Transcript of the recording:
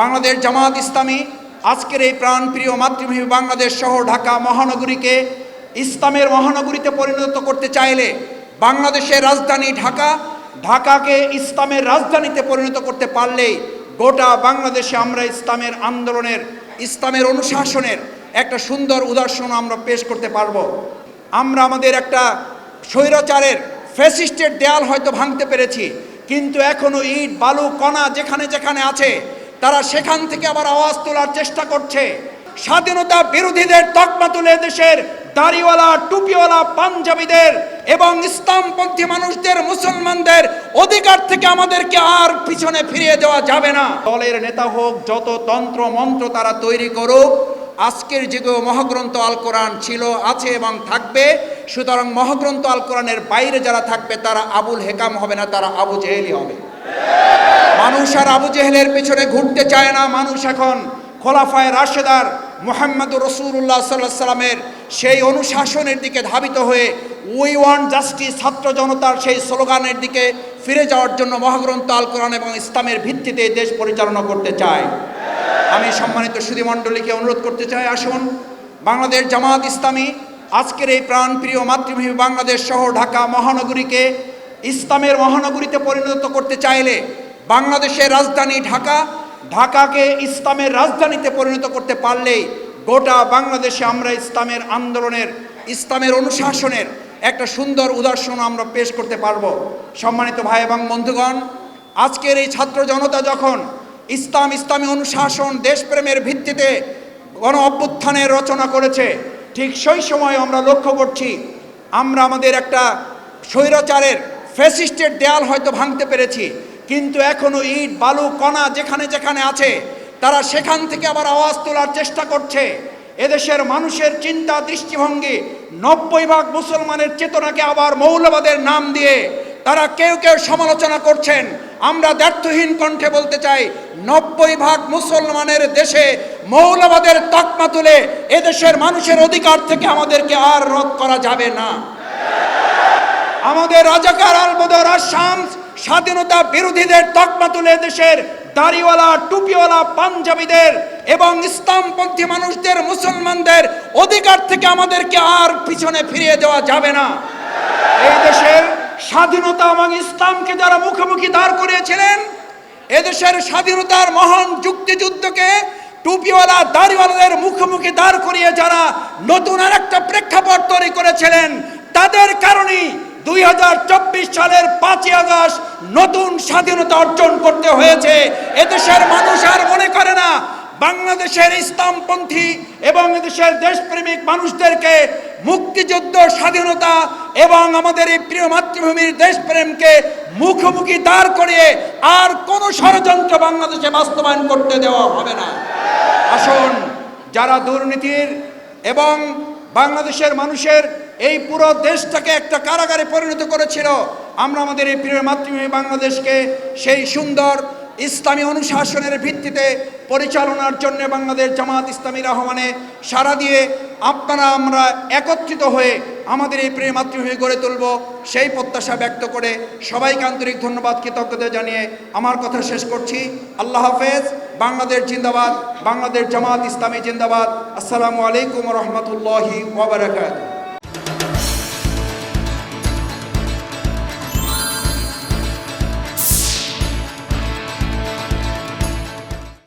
বাংলাদেশ জামাত ইসলামী আজকের এই প্রাণপ্রিয় মাতৃভূমি বাংলাদেশ সহ ঢাকা মহানগরীকে ইসলামের মহানগরীতে পরিণত করতে চাইলে বাংলাদেশের রাজধানী ঢাকা, ঢাকাকে ইসলামের রাজধানীতে পরিণত করতে পারলেই গোটা বাংলাদেশে আমরা ইসলামের আন্দোলনের, ইসলামের অনুশাসনের একটা সুন্দর উদাহরণ আমরা পেশ করতে পারব। আমরা আমাদের একটা স্বৈরাচারের, ফ্যাসিস্টের দেয়াল হয়তো ভাঙতে পেরেছি, কিন্তু এখনও ইট, বালু, কণা যেখানে যেখানে আছে তারা সেখান থেকে আবার আওয়াজ তোলার চেষ্টা করছে। স্বাধীনতা বিরোধীদের তকমা তুলে দেশের দাড়িওয়ালা, টুপিওয়ালা পাঞ্জাবিদের এবং ইসলামপন্থী মানুষদের, মুসলমানদের অধিকার থেকে আমাদেরকে আর পিছনে ফিরিয়ে দেওয়া যাবে না। দলের নেতা হোক, যত তন্ত্র, মন্ত্র তারা তৈরি করুক, আজকের যুগেও মহাগ্রন্থ আল কোরআন ছিল, আছে এবং থাকবে। সুতরাং মহাগ্রন্থ আল কোরআনের বাইরে যারা থাকবে, তারা আবুল হেকাম হবে না, তারা আবু জেহেলি হবে। মানুষ আর আবু জেহেলের পেছনে ঘুরতে চায় না মানুষ এখন খোলাফায় রাশেদার মোহাম্মদ রসুল্লাহ সাল্লাহ সাল্লামের সেই অনুশাসনের দিকে ধাবিত হয়ে উই ওয়ান জাস্টিস ছাত্র জনতার সেই স্লোগানের দিকে ফিরে যাওয়ার জন্য মহাগ্রন্থ আল কোরআন এবং ইসলামের ভিত্তিতে দেশ পরিচালনা করতে চায়। আমি সম্মানিত সুধী মণ্ডলীকে অনুরোধ করতে চাই, আসুন, বাংলাদেশ জামাত ইসলামী, আজকের এই প্রাণপ্রিয় মাতৃভূমি বাংলাদেশ সহ ঢাকা মহানগরীকে ইসলামের মহানগরীতে পরিণত করতে চাইলে বাংলাদেশের রাজধানী ঢাকা, ঢাকাকে ইসলামের রাজধানীতে পরিণত করতে পারলেই গোটা বাংলাদেশে আমরা ইসলামের আন্দোলনের, ইসলামের অনুশাসনের একটা সুন্দর উদাহরণ আমরা পেশ করতে পারব। সম্মানিত ভাই এবং বন্ধুগণ, আজকের এই ছাত্র জনতা যখন ইসলাম, ইসলামী অনুশাসন, দেশপ্রেমের ভিত্তিতে গণ অভ্যুত্থানের রচনা করেছে, ঠিক সেই সময় আমরা লক্ষ্য করছি, আমরা আমাদের একটা স্বৈরাচারের ফ্যাসিস্টের দেয়াল হয়তো ভাঙতে পেরেছি, কিন্তু এখনও ইট, বালু, কণা যেখানে যেখানে আছে, তারা সেখান থেকে আবার আওয়াজ তোলার চেষ্টা করছে। এদেশের মানুষের চিন্তা দৃষ্টিভঙ্গি নব্বই ভাগ মুসলমানের চেতনাকে আবার মৌলবাদের নাম দিয়ে তারা কেউ কেউ সমালোচনা করছেন। আমরা ব্যর্থহীন কণ্ঠে বলতে চাই, নব্বই ভাগ মুসলমানের দেশে মৌলবাদের তকমা তুলে এদেশের মানুষের অধিকার থেকে আমাদেরকে আর রোধ করা যাবে না। আমাদের রাজাকার আলবদর শামস স্বাধীনতা বিরোধীদের তকমা তুলে দেশের দাড়িওয়ালা, টুপিওয়ালা পাঞ্জাবিদের এবং ইসলামপন্থী মানুষদের, মুসলমানদের অধিকার থেকে আমাদেরকে আর পিছনে ফিরিয়ে দেওয়া যাবে না। এই দেশের স্বাধীনতা এবং ইসলামকে যারা মুখোমুখি দাঁড় করিয়েছিলেন, এদেশের স্বাধীনতার মহান যুক্তিযুদ্ধকে টুপিওয়ালা, দাড়িওয়ালাদের মুখোমুখি দাঁড় করিয়ে যারা নতুন আর একটা প্রেক্ষাপট তৈরি করেছিলেন, তাদের কারণেই দুই হাজার চব্বিশ সালের পাঁচই আগস্ট নতুন স্বাধীনতা অর্জন করতে হয়েছে। এদেশের মানুষ আর মনে করে না, বাংলাদেশের ইসলামপন্থী এবং এদেশের দেশপ্রেমিক মানুষদেরকে মুক্তিযুদ্ধ, স্বাধীনতা এবং আমাদের এই প্রিয় মাতৃভূমির দেশপ্রেমকে মুখোমুখি দাঁড় করিয়ে আর কোনো ষড়যন্ত্র বাংলাদেশে বাস্তবায়ন করতে দেওয়া হবে না। আসুন, যারা দুর্নীতির এবং বাংলাদেশের মানুষের এই পুরো দেশটাকে একটা কারাগারে পরিণত করেছিল। আমরা আমাদের এই প্রিয় মাতৃভূমি বাংলাদেশকে সেই সুন্দর ইসলামী অনুশাসনের ভিত্তিতে পরিচালনার জন্য বাংলাদেশ জামাত ইসলামী রহমানে সারা দিয়ে আপনারা আমরা একত্রিত হয়ে আমাদের এই প্রিয় মাতৃভূমি গড়ে তুলব। সেই প্রত্যাশা ব্যক্ত করে সবাইকে আন্তরিক ধন্যবাদ, কৃতজ্ঞতা জানিয়ে আমার কথা শেষ করছি। আল্লাহ হাফেজ। বাংলাদেশ জিন্দাবাদ। বাংলাদেশ জামাত ইসলামী জিন্দাবাদ। আসসালামু আলাইকুম রহমতুল্লাহি ওবরাকাত Thank you.